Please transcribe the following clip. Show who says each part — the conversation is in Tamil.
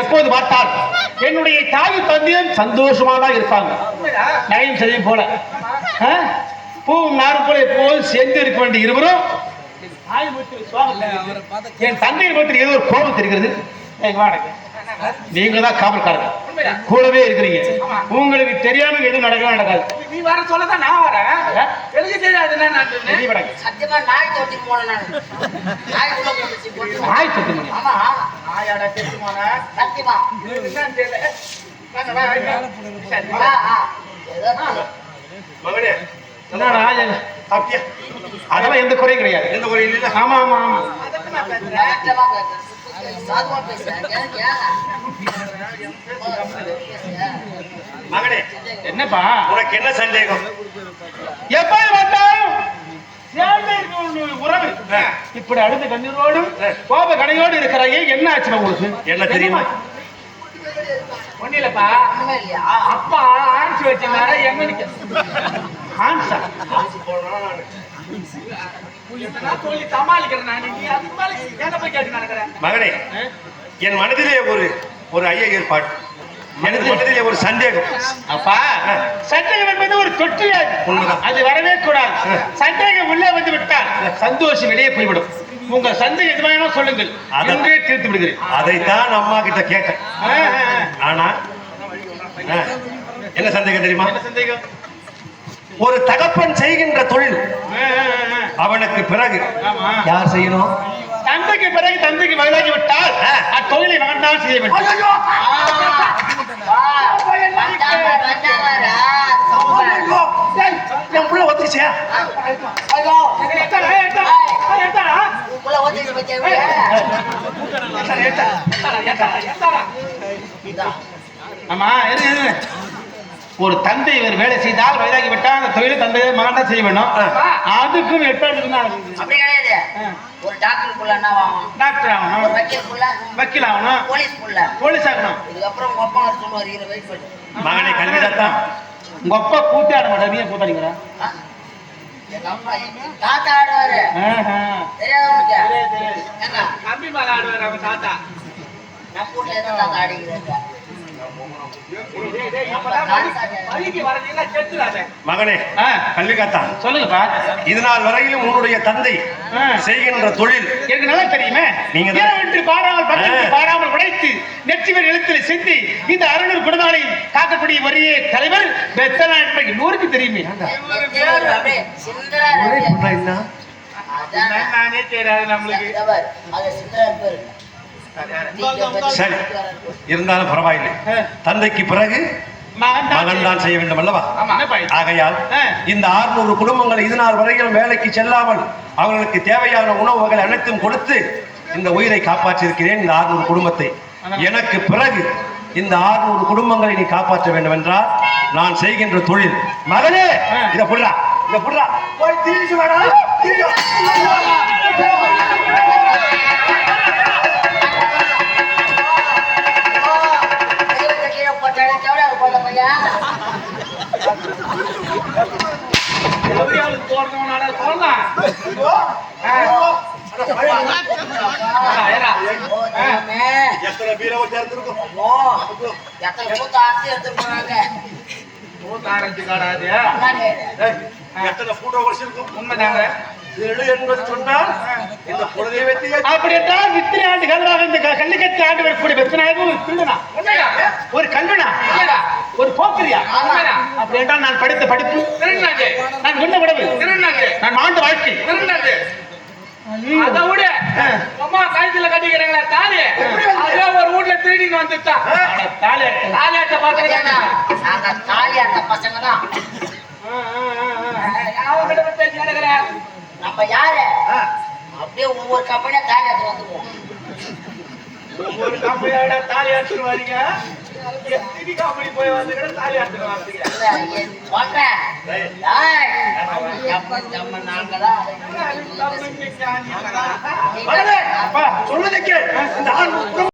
Speaker 1: எப்போது பார்த்தால் என்னுடைய தாய் தந்தையும் சந்தோஷமா தான் இருப்பாங்க. நகையும் சரி போல. பூவும் நாரும் போல எப்போதும் சேர்ந்து இருக்க வேண்டிய இருவரும் என் தாய் முகத்தில் சோகம் தெரிகிறது. என் தந்தையின் முகத்தில் ஏதோ ஒரு கோபம் தெரிகிறது. நீங்க தான் காவல்காரங்க கூடவே இருக்கிறீங்க. உங்களுக்கு தெரியாம எதுவும் நடக்கவே நடக்காது.
Speaker 2: நீ வர சொல்லதான் நான் வரேன்? எனக்கு தெரியாது.
Speaker 3: சத்தியமா நாய் தோட்டி போனேன் நாய்
Speaker 1: நாய் தொட்டு
Speaker 3: ஆமா.
Speaker 2: ஆயாடா தெரிஞ்சு போனா.
Speaker 3: சத்தியமா.
Speaker 2: தெரியல.
Speaker 4: மகனே
Speaker 1: அதெல்லாம் எந்த குறையும் கிடையாது.
Speaker 4: எந்த குறையும் இல்ல
Speaker 1: ஆமா ஆமா ஆமா?
Speaker 4: மகனே
Speaker 1: என்னப்பா?
Speaker 4: உனக்கு என்ன சந்தேகம்?
Speaker 1: எப்ப வந்தாலும் உறவு. இப்படி அடுத்த கண்ணீரோடும் கோப கடையோடு இருக்கிறாங்க என்ன ஆச்சு உங்களுக்கு
Speaker 4: என்ன தெரியுமா?
Speaker 2: ஒண்ணும் இல்லப்பா? அப்பா ஆரம்பிச்சு வச்சிருந்தாரு எங்க நிக்க?
Speaker 1: ஆன்சா
Speaker 2: நான் சொல்லி சமாளிக்கிறேன் நான் நீ அதுக்கு மேல என்ன போய் கேட்டு நடக்கிறேன்
Speaker 4: மகனே என் மனதிலே ஒரு ஒரு ஐய ஏற்பாடு. எனது மனதிலே ஒரு சந்தேகம்.
Speaker 1: அப்பா சந்தேகம் என்பது ஒரு
Speaker 4: உண்மைதான்.
Speaker 1: அது வரவே கூடாது. சந்தேகம் உள்ளே வந்து விட்டால் சந்தோஷம் வெளியே போய்விடும். உங்க சந்தேகம் எது வேணாலும் சொல்லுங்கள்.
Speaker 4: அதான்.
Speaker 1: என்றே தீர்த்து விடுகிறேன்.
Speaker 4: அதைத்தான் அம்மா கிட்ட கேட்டேன். ஆனா என்ன சந்தேகம் தெரியுமா?
Speaker 1: சந்தேகம்?
Speaker 4: ஒரு தகப்பன் செய்கின்ற தொழில். அவனுக்கு பிறகு. யார் செய்யணும்
Speaker 1: தந்தைக்கு பிறகு தந்தைக்கு வயதாகி விட்டால் அத்தொழிலை மகன் தான் செய்ய வேண்டும்.
Speaker 4: என் புள்ள.
Speaker 1: ஆமா இரு. ஒரு தந்தை ஒரு வேலை செய்தால் வயதாகி விட்டால் அந்த தொழிலை தந்தை மகன் தான் செய்ய வேண்டும். அதுக்கும் எட்டாண்டு தான்
Speaker 3: அப்படி கிடையாது. ஒரு டாக்டர் புள்ள என்ன ஆகும்
Speaker 1: டாக்டர் ஆகணும்.
Speaker 3: வக்கீல் புள்ள
Speaker 1: வக்கீல் ஆகணும்.
Speaker 3: போலீஸ் புள்ள
Speaker 1: போலீஸ் ஆகணும்.
Speaker 3: இதுக்கப்புறம் உங்க அப்பா சொல்லுவார் இரு வெயிட் பண்ணு.
Speaker 4: மகனை கல்விதான்
Speaker 1: உங்க அப்பா கூத்தாட மாட்டா நீ
Speaker 3: எங்க தாத்தா ஆடுவாரு. தெரியாத உனக்கு
Speaker 2: கம்பி மேல ஆடுவார் அவங்க தாத்தா.
Speaker 3: நம்ம வீட்டுல எந்த தாத்தா ஆடிக்கிறாங்க
Speaker 4: மகனே கல்விகாத்தான்
Speaker 1: சொல்லுங்கப்பா
Speaker 4: இது நாள் வரையிலும் உன்னுடைய தந்தை. செய்கின்ற தொழில்
Speaker 1: எனக்கு நல்லா தெரியுமே.
Speaker 4: நீங்க
Speaker 1: பாராமல். பாராமல் உழைத்து நெற்றிவர் எழுத்தில் சிந்தி இந்த அருணர் குடநாளை காக்கக்கூடிய வரிய தலைவர் என்பது எல்லோருக்கும் தெரியுமே.
Speaker 2: நானே தெரியாது நம்மளுக்கு.
Speaker 4: சரி. இருந்தாலும் பரவாயில்லை. தந்தைக்கு பிறகு
Speaker 1: மகன்
Speaker 4: தான் செய்ய வேண்டும் அல்லவா? ஆகையால். இந்த 600 குடும்பங்கள் இது நாள் வரையிலும் வேலைக்கு செல்லாமல் அவர்களுக்கு தேவையான உணவுகள் அனைத்தும் கொடுத்து இந்த உயிரை காப்பாற்றியிருக்கிறேன் இந்த 600 குடும்பத்தை எனக்கு பிறகு இந்த 600 குடும்பங்களை நீ காப்பாற்ற வேண்டும் என்றால் நான் செய்கின்ற தொழில் மகனே. இத புடுறா இத புடுறா போய் தீர்ச்சு வாடா எத்தனை பீரவை திறந்திருக்கும்
Speaker 3: ஓ, எத்தனை.
Speaker 2: ஆரஞ்சு காடாது
Speaker 4: எத்தனை பூட்டோ வச்சிருக்கும்?
Speaker 2: உண்மைதாங்க.
Speaker 4: ஏழு என்பது சொன்னால் இந்த குலதெய்வத்தை
Speaker 1: அப்படி என்றால் இத்தனை ஆண்டு காலமாக இந்த க- கள்ளிக்கட்டு ஆண்டு வரக்கூடிய வெப்பநாயகம் ஒரு திருடனா ஒரு கல்வனா ஒரு போக்கிரியா? அப்படி என்றால் நான் படித்த படிப்பு நான் கொண்ட உடவு நான் வாழ்ந்த வாழ்க்கை.
Speaker 2: அதை விட. அம்மா கழுத்துல கட்டிக்கிறீங்களா தாலி. அதே ஒரு வீட்ல திருடின்னு வந்துட்டான்
Speaker 1: தாலி
Speaker 3: நாங்க தாலியாட்ட பசங்க தான்
Speaker 2: அவங்கிட்ட போய் பேசி நடக்கிறேன்
Speaker 3: நம்ம யாரு? அப்படியே ஒவ்வொரு கம்பெனியா தாலியாட்ட வந்துருவோம்
Speaker 2: ஒரு கம்பெனியோட தாலி வரீங்க எத்தனை போய்
Speaker 4: அப்பா இந்த ஆண்